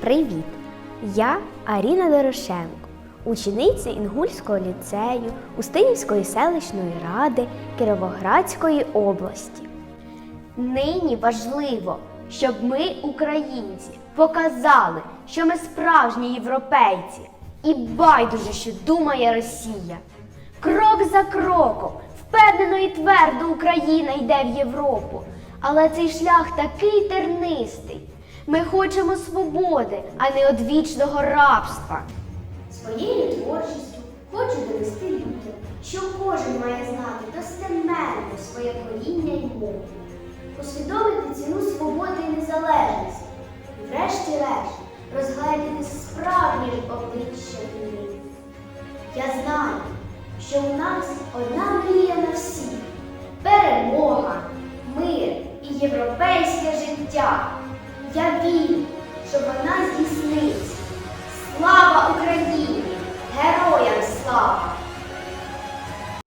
Привіт! Я Аріна Дорошенко, учениця Інгульського ліцею Устинівської селищної ради Кіровоградської області. Нині важливо, щоб ми, українці, показали, що ми справжні європейці, і байдуже, що думає Росія. Крок за кроком, впевнено і твердо Україна йде в Європу. Але цей шлях такий тернистий. Ми хочемо свободи, а не одвічного рабства. Своєю творчістю хочу довести людям, що кожен має знати достеменно своє коріння і мову, усвідомити ціну свободи і незалежності, і врешті-решт розгледіти справжнє обличчя війни. Я знаю, що у нас одна мрія на всіх перемога, мир і європейське життя. Я вірю, що вона здійсниться.